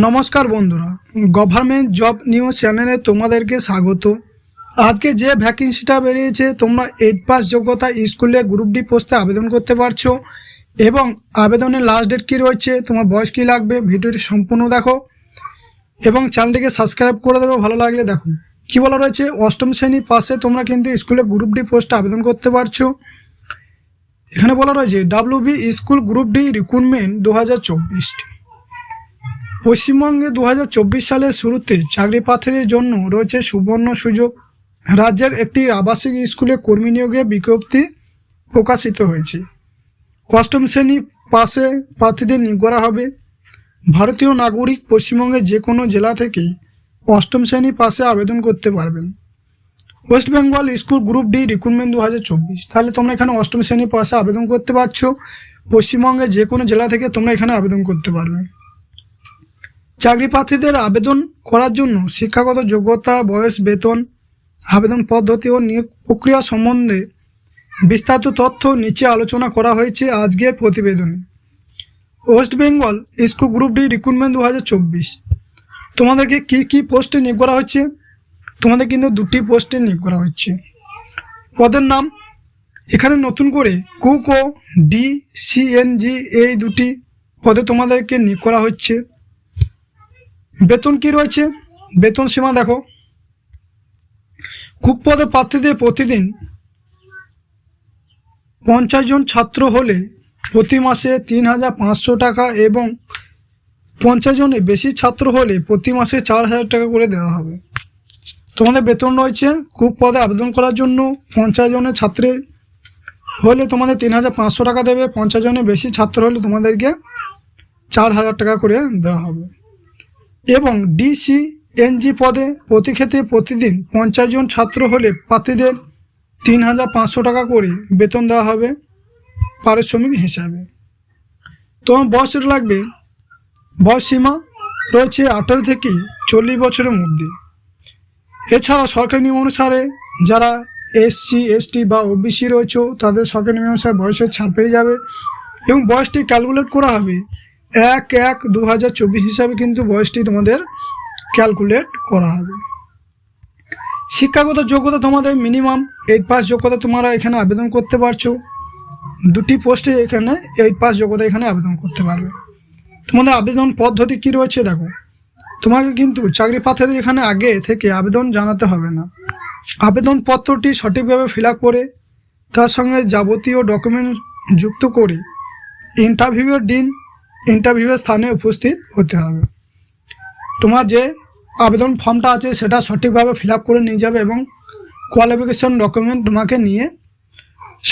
নমস্কার বন্ধুরা government job news চ্যানেলে তোমাদেরকে স্বাগত। আজকে যে ভ্যাকেন্সিটা বেরিয়েছে, তোমরা এইট পাস যোগ্যতা স্কুলে গ্রুপ ডি পোস্টে আবেদন করতে পারছ এবং আবেদনের লাস্ট ডেট কী রয়েছে, তোমার বয়স কী লাগবে, ভিডিওটি সম্পূর্ণ দেখো এবং চ্যানেলটিকে সাবস্ক্রাইব করে দেবো, ভালো লাগলে দেখো। কী বলা রয়েছে, অষ্টম শ্রেণি পাশে তোমরা কিন্তু স্কুলে গ্রুপ ডি পোস্টে আবেদন করতে পারছ। এখানে বলা রয়েছে W B school group D recruitment দু হাজার চব্বিশ পশ্চিমবঙ্গে দু হাজার চব্বিশ সালের শুরুতে চাকরি প্রার্থীদের জন্য রয়েছে সুবর্ণ সুযোগ। রাজ্যের একটি আবাসিক স্কুলে কর্মী নিয়োগে বিজ্ঞপ্তি প্রকাশিত হয়েছে। অষ্টম শ্রেণি পাশে প্রার্থীদের নিয়োগ করা হবে। ভারতীয় নাগরিক পশ্চিমবঙ্গের যে কোনো জেলা থেকেই অষ্টম শ্রেণি পাশে আবেদন করতে পারবেন। West Bengal school group D recruitment দু হাজার চব্বিশ। তাহলে তোমরা এখানে অষ্টম শ্রেণি পাশে আবেদন করতে পারছ। পশ্চিমবঙ্গের যে কোনো জেলা থেকে তোমরা এখানে আবেদন করতে পারবে। চাকরি প্রার্থীদের আবেদন করার জন্য শিক্ষাগত যোগ্যতা, বয়স, বেতন, আবেদন পদ্ধতি ও নিয়োগ প্রক্রিয়া সম্বন্ধে বিস্তারিত তথ্য নিচে আলোচনা করা হয়েছে আজকের প্রতিবেদনে। West Bengal school group D recruitment দু হাজার চব্বিশ। তোমাদেরকে কী কী পোস্টে নিয়োগ করা হচ্ছে তোমাদের কিন্তু দুটি পোস্টে নিয়োগ করা হচ্ছে পদের নাম, এখানে নতুন করে কুক ও ডি সিএনজি এই দুটি পদে তোমাদেরকে নিয়োগ করা হচ্ছে। বেতন কি রয়েছে? বেতন সীমা দেখো। কুক পদে প্রার্থীদের প্রতিদিন পঞ্চাশ জন ছাত্র হলে প্রতি মাসে তিন হাজার পাঁচশো টাকা এবং পঞ্চাশ জনের বেশি ছাত্র হলে প্রতি মাসে চার হাজার টাকা করে দেওয়া হবে। তোমাদের বেতন রয়েছে। কুক পদে আবেদন করার জন্য পঞ্চাশ জনের ছাত্রে হলে তোমাদের তিন হাজার পাঁচশো টাকা দেবে। পঞ্চাশ জনের বেশি ছাত্র হলে তোমাদেরকে চার হাজার টাকা করে দেওয়া হবে। এবং ডিসি এনজি পদে প্রতি ক্ষেত্রে প্রতিদিন পঞ্চাশ জন ছাত্র হলে প্রার্থীদের তিন হাজার পাঁচশো টাকা করে বেতন দেওয়া হবে পারিশ্রমিক হিসাবে। তোমার বয়স লাগবে। বয়স সীমা রয়েছে আঠারো থেকে চল্লিশ বছরের মধ্যে। এছাড়া সরকারি নিয়ম অনুসারে যারা এসসি এসটি বা ওবিসি রয়েছে, তাদের সরকারি নিয়ম অনুসারে বয়সের ছাড় পেয়ে যাবে এবং বয়সটি ক্যালকুলেট করা হবে এক এক দু হাজার চব্বিশ হিসাবে কিন্তু বয়সটি তোমাদের ক্যালকুলেট করা হবে। শিক্ষাগত যোগ্যতা তোমাদের মিনিমাম এইট পাস যোগ্যতা তোমরা এখানে আবেদন করতে পারছ। দুটি পোস্টে এখানে এইট পাস যোগ্যতা এখানে আবেদন করতে পারবে। তোমাদের আবেদন পদ্ধতি কী রয়েছে দেখো। তোমাকে কিন্তু চাকরি প্রার্থীদের এখানে আগে থেকে আবেদন জানাতে হবে না। আবেদনপত্রটি সঠিকভাবে ফিল করে, তার সঙ্গে যাবতীয় ডকুমেন্ট যুক্ত করে ইন্টারভিউয়ের দিন ইন্টারভিউয়ের স্থানে উপস্থিত হতে হবে। তোমার যে আবেদন ফর্মটা আছে, সেটা সঠিকভাবে ফিল করে নিয়ে যাবে এবং কোয়ালিফিকেশন ডকুমেন্ট তোমাকে নিয়ে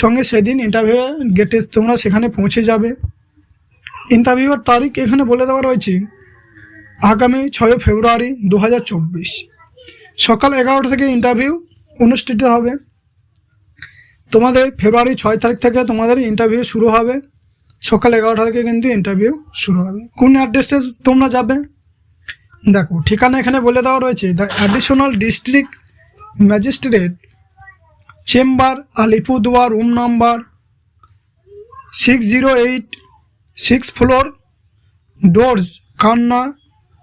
সঙ্গে সেদিন ইন্টারভিউ গেটে তোমরা সেখানে পৌঁছে যাবে। ইন্টারভিউয়ের তারিখ এখানে বলে দেওয়া রয়েছে, আগামী ছয় ফেব্রুয়ারি দু হাজার চব্বিশ। সকাল এগারোটা থেকে ইন্টারভিউ অনুষ্ঠিত হবে। তোমাদের ফেব্রুয়ারি ছয় তারিখ থেকে তোমাদের ইন্টারভিউ শুরু হবে। সকাল এগারোটা থেকে কিন্তু ইন্টারভিউ শুরু হবে। কোন অ্যাড্রেসে তোমরা যাবে? দেখো, ঠিকানা এখানে বলে দেওয়া রয়েছে। The additional district magistrate chamber Alipurduar room number six zero eight six floor Dooars Kanya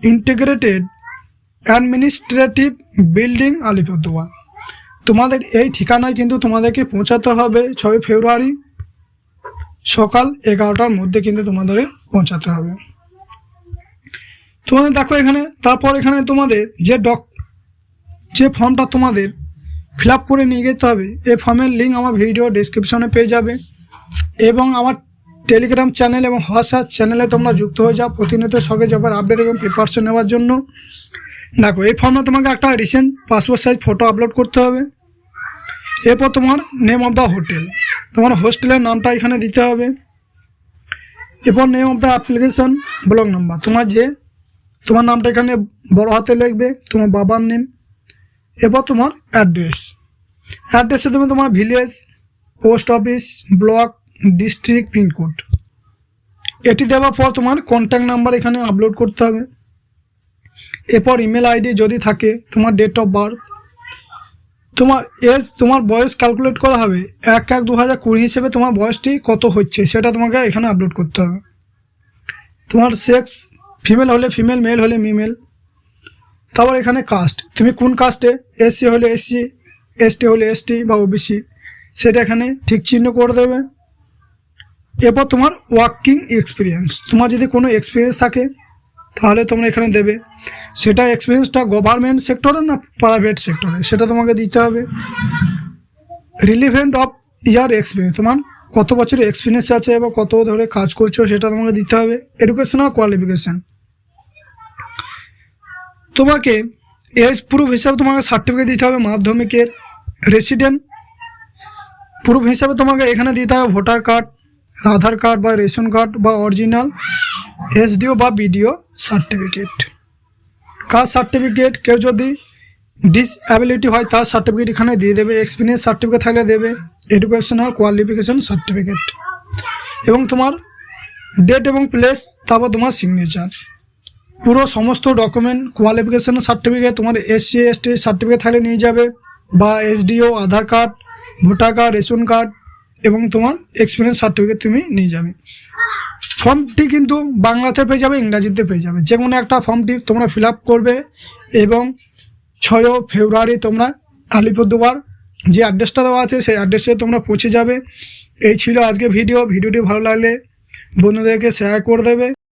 integrated administrative building Alipurduar তোমাদের এই ঠিকানায় কিন্তু তোমাদেরকে পৌঁছাতে হবে ছয় ফেব্রুয়ারি। সকাল এগারোটার মধ্যে কিন্তু তোমাদের পৌঁছাতে হবে। তোমাদের দেখো এখানে, তারপর এখানে তোমাদের যে ডক যে ফর্মটা তোমাদের ফিল করে নিয়ে যেতে হবে এই ফর্মের লিঙ্ক আমার ভিডিও ডিসক্রিপশনে পেয়ে যাবে এবং আমার টেলিগ্রাম চ্যানেল এবং হোয়াটসঅ্যাপ চ্যানেলে তোমরা যুক্ত হয়ে যাও প্রতিনিয়ত সরকারি জবের আপডেট এবং প্রিপারেশন নেওয়ার জন্য। দেখো, এই ফর্মে তোমাকে একটা recent passport size photo upload করতে হবে। এরপর তোমার নেম অফ দ্য হোটেল তোমার হোস্টেলের নামটা এখানে দিতে হবে। এরপর name of the application block number তোমার যে, তোমার নামটা এখানে বড় হাতে লিখবে, তোমার বাবার নেম এরপর তোমার অ্যাড্রেস অ্যাড্রেসে তুমি তোমার village post office block district pincode এটি দেওয়ার পর তোমার কন্ট্যাক্ট নাম্বার এখানে আপলোড করতে হবে। এরপর ইমেল আইডি যদি থাকে, তোমার ডেট অফ বার্থ তোমার এজ তোমার বয়স ক্যালকুলেট করা হবে। এক এক দু হাজার কুড়ি হিসেবে তোমার বয়সটি কত হচ্ছে, সেটা তোমাকে এখানে আপলোড করতে হবে। তোমার সেক্স ফিমেল হলে ফিমেল মেল হলে মিমেল তারপর এখানে কাস্ট তুমি কোন কাস্টে এসসি হলে এসসি এসটি হলে এসটি বা ওবিসি সেটা এখানে ঠিক চিহ্ন করে দেবে। এরপর তোমার ওয়ার্কিং এক্সপিরিয়েন্স তোমার যদি কোনো এক্সপিরিয়েন্স থাকে তাহলে তোমরা এখানে দেবে। সেটা এক্সপিরিয়েন্সটা গভর্নমেন্ট সেক্টরে না প্রাইভেট সেক্টরে সেটা তোমাকে দিতে হবে। রিলিভেন্ট অফ ইয়ার এক্সপিরিয়েন্স তোমার কত বছরের এক্সপিরিয়েন্স আছে বা কত ধরে কাজ করছ সেটা তোমাকে দিতে হবে। এডুকেশনাল কোয়ালিফিকেশান তোমাকে এজ প্রুফ হিসাবে তোমাকে সার্টিফিকেট দিতে হবে মাধ্যমিকের। রেসিডেন্ট প্রুফ হিসাবে তোমাকে এখানে দিতে হবে ভোটার কার্ড আধার কার্ড বা রেশন কার্ড বা অরিজিনাল এসডিও বা বিডিও সার্টিফিকেট কাস্ট সার্টিফিকেট কেউ যদি ডিসঅ্যাবিলিটি হয়, তার সার্টিফিকেট এখানে দিয়ে দেবে। এক্সপিরিয়েন্স সার্টিফিকেট থাকলে দেবে। এডুকেশনাল কোয়ালিফিকেশন সার্টিফিকেট এবং তোমার ডেট এবং প্লেস তারপর তোমার সিগনেচার পুরো সমস্ত ডকুমেন্ট কোয়ালিফিকেশন সার্টিফিকেট তোমার এসসি এসটি সার্টিফিকেট থাকলে নিয়ে যাবে। বা SDO Aadhaar card voter card ration card এবং তোমার এক্সপিরিয়েন্স সার্টিফিকেট তুমি নিয়ে যাবে। ফর্মটি কিন্তু বাংলাতে পেয়ে যাবে, ইংরাজিতে পেয়ে যাবে। যে কোনো একটা ফর্মটি তোমরা ফিল আপ করবে এবং ছয় ফেব্রুয়ারি তোমরা আলিপুরদুয়ার যে অ্যাড্রেসটা দেওয়া আছে, সেই অ্যাড্রেসে তোমরা পৌঁছে যাবে। এই ছিল আজকে ভিডিও ভিডিওটি ভালো লাগলে বন্ধুদেরকে শেয়ার করে দেবে।